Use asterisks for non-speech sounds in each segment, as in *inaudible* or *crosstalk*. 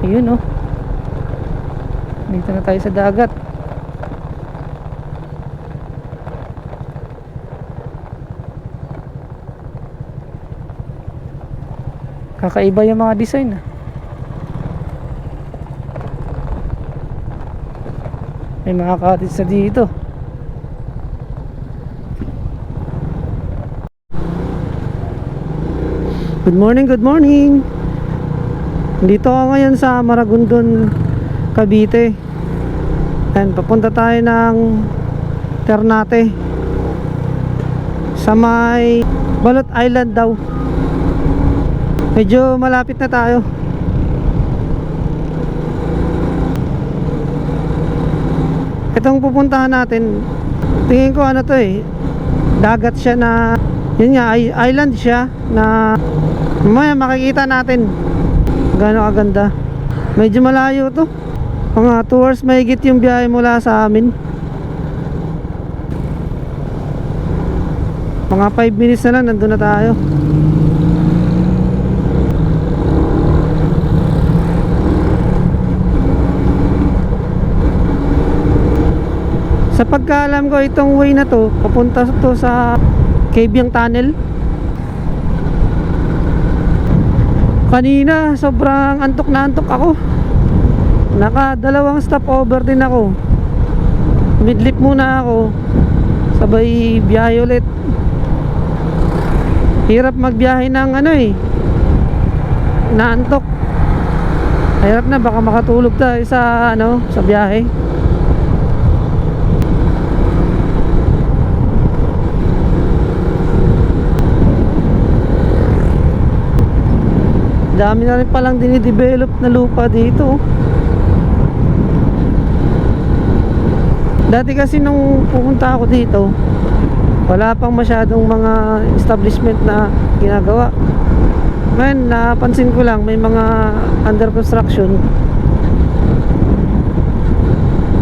Ayun oh. Dito na tayo sa dagat. Kakaiba yung mga design ah. May mga cottage na dito. Good morning, good morning. Dito ako ngayon sa Maragondon, Cavite. And papunta tayo ng Ternate. Sa may Balot Island daw. Medyo malapit na tayo. Itong pupuntahan natin, tingin ko ano to eh, dagat siya na, yun nga, island siya na mamaya makikita natin gaano kaganda. Medyo malayo to. Mga 2 hours mahigit yung biyahe mula sa amin. Mga 5 minutes na lang, nandun na tayo. Sa pagkaalam ko itong way na to Papunta to sa Cabiang Tunnel Kanina sobrang antok na antok ako. Naka dalawang stopover din ako. Midlip muna ako. Sabay biyahe ulit. Hirap magbiyahe ng ano eh Naantok Hirap na baka makatulog tayo sa ano sa biyahe Dami na rin palang dinidevelop na lupa dito. Dati kasi nung pupunta ako dito, wala pang masyadong mga establishment na ginagawa. Ngayon, napansin ko lang may mga under construction.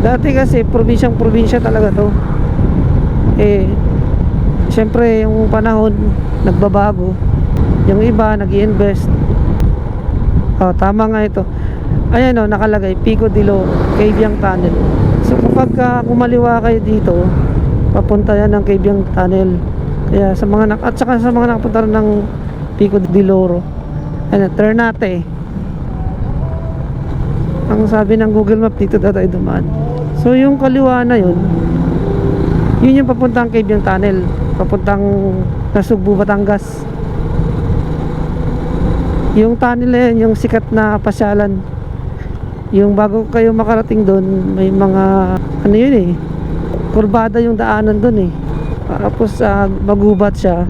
Dati kasi probinsyang probinsya talaga to. Eh, syempre yung panahon nagbabago. Yung iba nag invest Oh, tama nga ito. Ayan oh, nakalagay Pico di Loro, Cabiang Tunnel. So kapag uh, kumaliwa kayo dito, papunta yan ng Cabiang Tunnel. Kaya sa mga nak at saka sa mga nakapunta ng Pico di Loro. Ano, Ternate. Ang sabi ng Google Map dito daw tayo dumaan. So yung kaliwa na yun, yun yung papuntang Cabiang Tunnel, papuntang Nasugbu, Batangas. Yung tunnel na yun, yung sikat na pasyalan. Yung bago kayo makarating doon, may mga ano yun eh. Kurbada yung daanan doon eh. Tapos uh, magubat siya.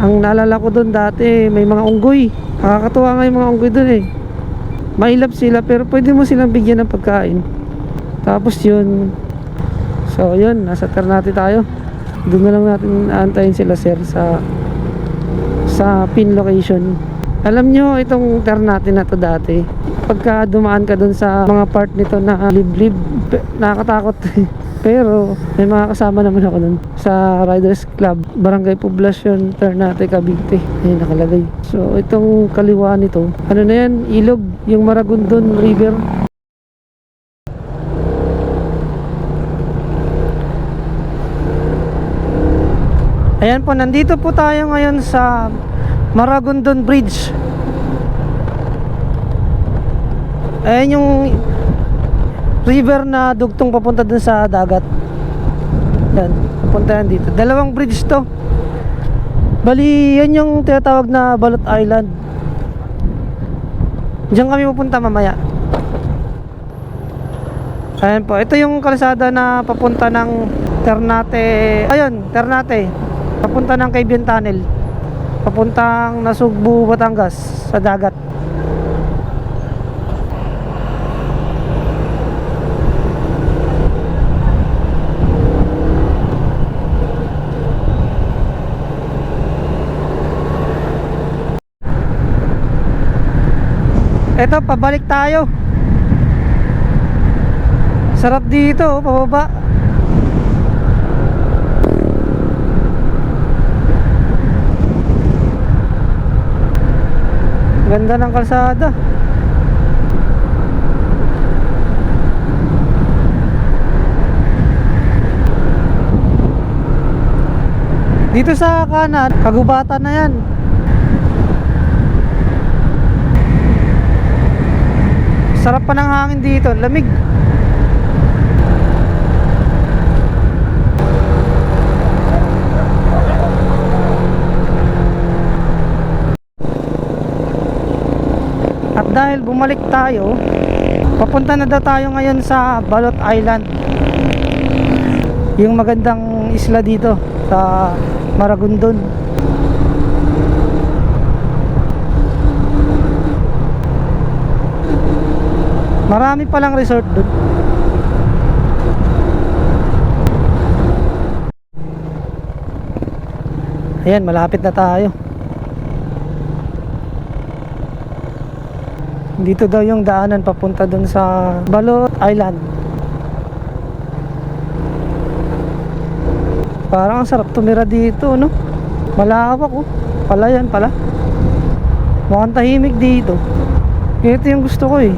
Ang naalala ko doon dati, may mga unggoy. Nakakatuwa nga yung mga unggoy doon eh. Mailap sila pero pwede mo silang bigyan ng pagkain. Tapos yun. So yun, nasa Ternate tayo. Doon na lang natin aantayin sila sir sa sa pin location. Alam nyo, itong Ternate na to dati, pagka dumaan ka dun sa mga part nito na liblib, nakakatakot. *laughs* Pero may mga kasama naman ako dun sa Riders Club, Barangay Poblacion, Ternate, Cavite. Ayun nakalagay. So itong kaliwa nito, ano na yan, ilog, yung Maragondon River. Ayan po, nandito po tayo ngayon sa Maragondon Bridge. Ayan yung river na dugtong papunta dun sa dagat. Yan, papunta yan dito. Dalawang bridge to. Bali, yan yung tinatawag na Balot Island. Diyan kami pupunta mamaya. Ayan po, ito yung kalsada na papunta ng Ternate. Ayun, Ternate. Papunta ng Caybian Tunnel. Papuntang Nasugbu, Batangas sa dagat. Eto, pabalik tayo. Sarap dito, oh, pababa. Ganda ng kalsada. Dito sa kanan, kagubatan na yan. Sarap pa ng hangin dito, lamig. Dahil bumalik tayo, papunta na daw tayo ngayon sa Balot Island. Yung magandang isla dito sa Maragondon. Marami palang resort doon. Ayan, malapit na tayo. Dito daw yung daanan papunta doon sa Balot Island. Parang ang sarap tumira dito, no? Malawak, oh. Pala yan, pala. Mukhang tahimik dito. Ito yung gusto ko, eh.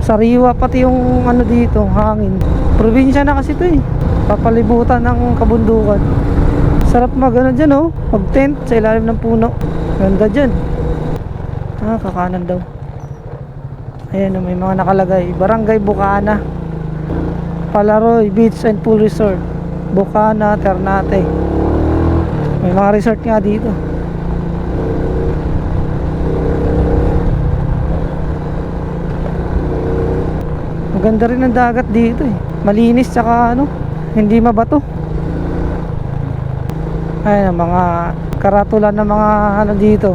Sariwa pati yung ano dito, hangin. Probinsya na kasi to, eh. Papalibutan ng kabundukan. Sarap mag ano dyan, oh. Mag tent sa ilalim ng puno. Ganda dyan. Ah, kakanan daw. Ayan, may mga nakalagay. Barangay Bukana. Palaroy Beach and Pool Resort. Bukana, Ternate. May mga resort nga dito. Maganda rin ang dagat dito eh. Malinis tsaka ano, hindi mabato. Ayan mga karatula ng mga ano dito.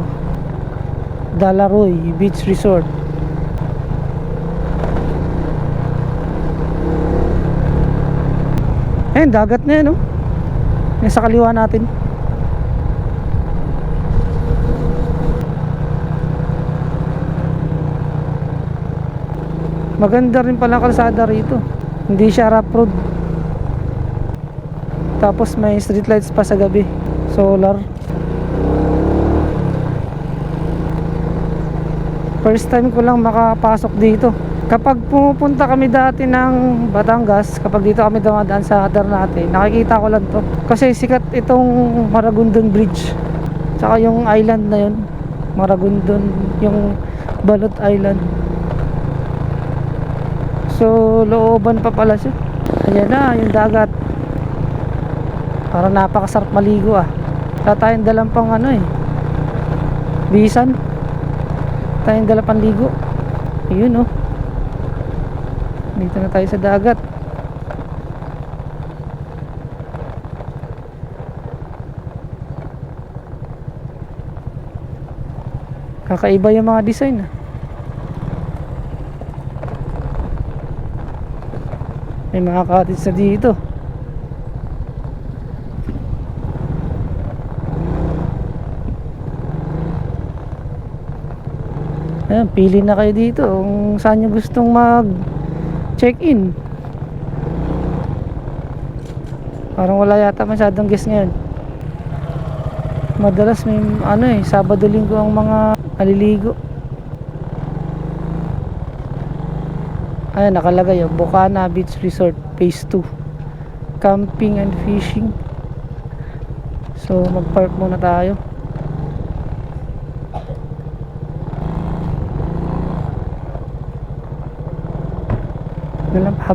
Dalaroy Beach Resort. Ayun, dagat na yan, oh. Yung sa kaliwa natin. Maganda rin pala kalsada rito. Hindi siya rough road. Tapos may street lights pa sa gabi. Solar. First time ko lang makapasok dito. Kapag pumupunta kami dati ng Batangas, kapag dito kami dumadaan sa Ternate, nakikita ko lang to. Kasi sikat itong Maragondon Bridge. Tsaka yung island na yun. Maragondon, yung Balot Island. So, looban pa pala siya. Ayan na, yung dagat. Parang napakasarap maligo ah. Sa tayong dalang pang ano eh. Bisan. Tayong dalang panligo. Ayun oh. Dito na tayo sa dagat. Kakaiba yung mga design ah. May mga cottage na dito. Ayan, pili na kayo dito kung saan nyo gustong mag check-in. Parang wala yata masyadong guest ngayon. Madalas may ano eh, Sabado linggo ang mga aliligo. Ayan, nakalagay yung Bocana Beach Resort Phase 2 Camping and Fishing So, mag-park muna tayo لمحه